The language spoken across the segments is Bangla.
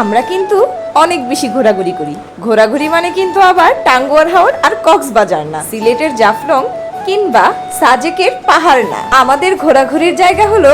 আমরা কিন্তু অনেক বেশি ঘোরাঘুরি করি। ঘোরাঘুরি মানে কিন্তু আবার টাঙ্গুয়ার হাওর আর কক্সবাজার না। সিলেটের জাফলং কিংবা সাজেকের পাহাড় না। আমাদের ঘোরাঘুরির জায়গা হলো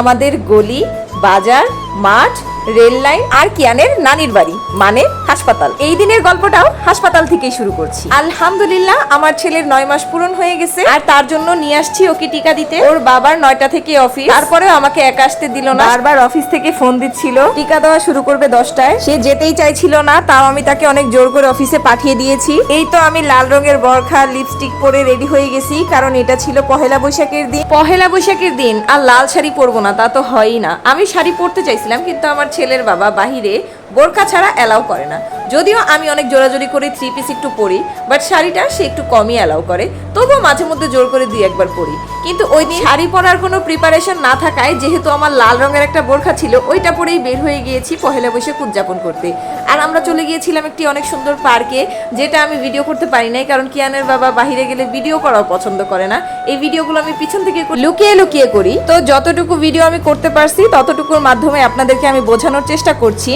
আমাদের গলি, বাজার, মাঠ রেল লাইন আর কিয়ানের নানির বাড়ি মানে হাসপাতাল। এই দিনের গল্পটাও হাসপাতাল থেকেই শুরু করছি। আলহামদুলিল্লাহ, আমার ছেলের নয় মাস পূরণ হয়ে গেছে। আর তার জন্য নিয়ে আসছি ওকে টিকা দিতে। ওর বাবার নয়টা থেকে অফিস। তারপরেও আমাকে একা আসতে দিল না। বারবার অফিস থেকে ফোন দিচ্ছিল। টিকা দেওয়া শুরু করবে দশটায়। সে যেতেই চাইছিল না, তাও আমি তাকে অনেক জোর করে অফিসে পাঠিয়ে দিয়েছি। এই তো আমি লাল রঙের বরখা, লিপস্টিক পরে রেডি হয়ে গেছি, কারণ এটা ছিল পহেলা বৈশাখের দিন। পহেলা বৈশাখের দিন, আর লাল শাড়ি পরবো না, তা তো হয়ই না। আমি শাড়ি পরতে চাইছিলাম, কিন্তু আমার ছেলের বাবা বাহিরে বোরকা ছাড়া অ্যালাউ করে না। যদিও আমি অনেক জোরাজোরি করে থ্রি পিস একটু পরি বাট শাড়িটা সে একটু কমই অ্যালাউ করে। তবুও মাঝে মধ্যে জোর করে দুই একবার পরি। কিন্তু ওই দিন শাড়ি পরার কোনো প্রিপারেশন না থাকায়, যেহেতু আমার লাল রঙের একটা বোরখা ছিল, ওইটা পরেই বের হয়ে গিয়েছি পহেলা বৈশাখ উদযাপন করতে। আর আমরা চলে গিয়েছিলাম একটি অনেক সুন্দর পার্কে, যেটা আমি ভিডিও করতে পারি নাই, কারণ কিয়ানের বাবা বাহিরে গেলে ভিডিও করাও পছন্দ করে না। এই ভিডিওগুলো আমি পিছন থেকে লুকিয়ে লুকিয়ে করি। তো যতটুকু ভিডিও আমি করতে পারছি, ততটুকুর মাধ্যমে আপনাদেরকে আমি বোঝানোর চেষ্টা করছি।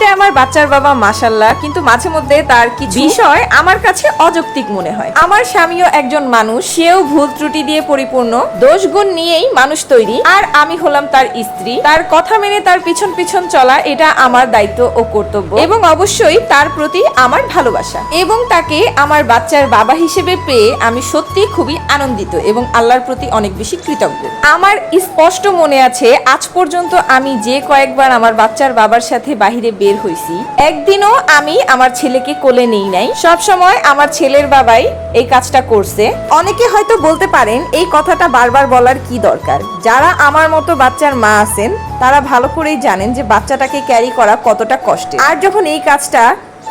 এমনিতে আমার বাচ্চার বাবা মাসাল্লাহ কিন্তু মাঝে মধ্যে তার কিছু বিষয় আমার কাছে অযৌক্তিক মনে হয়। আমার স্বামীও একজন মানুষ সেও ভুল ত্রুটি দিয়ে পরিপূর্ণ। দোষ গুণ নিয়েই মানুষ তৈরি। আর আমি হলাম তার স্ত্রী। তার কথা মেনে তার পিছন পিছন চলা এটা আমার দায়িত্ব ও কর্তব্য। এবং অবশ্যই তার প্রতি আমার ভালোবাসা। এবং তাকে আমার বাচ্চার বাবা হিসেবে পেয়ে আমি সত্যি খুবই আনন্দিত এবং আল্লাহর প্রতি অনেক বেশি কৃতজ্ঞ। আমার স্পষ্ট মনে আছে আজ পর্যন্ত আমি যে কয়েকবার আমার বাচ্চার বাবার সাথে বাহিরে বের হইছি। একদিনও আমি আমার ছেলেকে কোলে নেই নাই। সব সময় আমার ছেলের বাবাই এই কাজটা করছে। অনেকে হয়তো বলতে পারেন, এই কথাটা বারবার বলার কি দরকার? যারা আমার মতো বাচ্চার মা আছেন, তারা ভালো করেই জানেন যে বাচ্চাটাকে ক্যারি করা কতটা কষ্টের। আর যখন এই কাজটা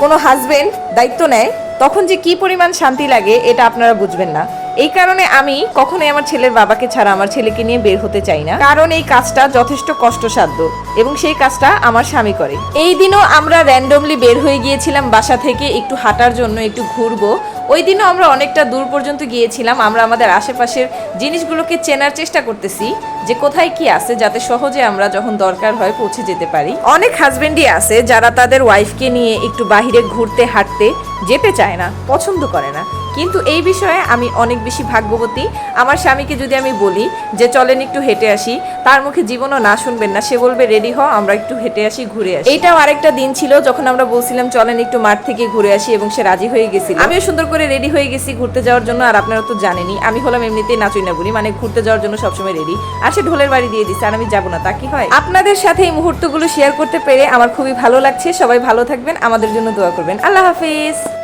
কোনো হাজবেন্ড দায়িত্ব নেয়, তখন যে কি পরিমাণ শান্তি লাগে এটা আপনারা বুঝবেন না। এই কারণে আমি কখনোই আমার ছেলের বাবাকে ছাড়া আমার ছেলেকে নিয়ে বের হতে চাই না। কারণ এই কাজটা যথেষ্ট কষ্টসাধ্য এবং সেই কাজটা আমার স্বামী করে। এই দিনও আমরা র্যান্ডমলি বের হয়ে গিয়েছিলাম বাসা থেকে একটু হাঁটার জন্য, একটু ঘুরবো। ওই দিনও আমরা অনেকটা দূর পর্যন্ত গিয়েছিলাম। আমরা আমাদের আশেপাশের জিনিসগুলোকে চেনার চেষ্টা করতেছি যে কোথায় কি আছে, যাতে সহজে আমরা যখন দরকার হয় পৌঁছে যেতে পারি। অনেক হাজবেন্ডই আছে যারা তাদের ওয়াইফকে নিয়ে একটু বাহিরে ঘুরতে, হাঁটতে যেতে চায় না, পছন্দ করে না। কিন্তু এই বিষয়ে আমি অনেক বেশি ভাগ্যবতী। আমার স্বামীকে যদি আমি বলি যে, চলেন একটু হেঁটে আসি, তার মুখে জীবনও না শুনবেন না। সে বলবে, রেডি হও আমরা একটু হেঁটে আসি, ঘুরে আসি। এইটাও আরেকটা দিন ছিল যখন আমরা বলছিলাম, চলেন একটু মাঠ থেকে ঘুরে আসি, এবং সে রাজি হয়ে গেছিল। আমিও সুন্দর করে রেডি হয়ে গেছি ঘুরতে যাওয়ার জন্য, আর আপনারা তো জানেনই, আমি হলাম এমনিতেই নাচুই না বলি মানে ঘুরতে যাওয়ার জন্য সবসময় রেডি। আর সে ঢোলের বাড়ি দিয়ে দিচ্ছে আর আমি যাব না, তা কি হয়? আপনাদের সাথে এই মুহূর্তগুলো শেয়ার করতে পেরে আমার খুবই ভালো লাগছে। সবাই ভালো থাকবেন, আমাদের জন্য দোয়া করবেন। আল্লাহ হাফিজ।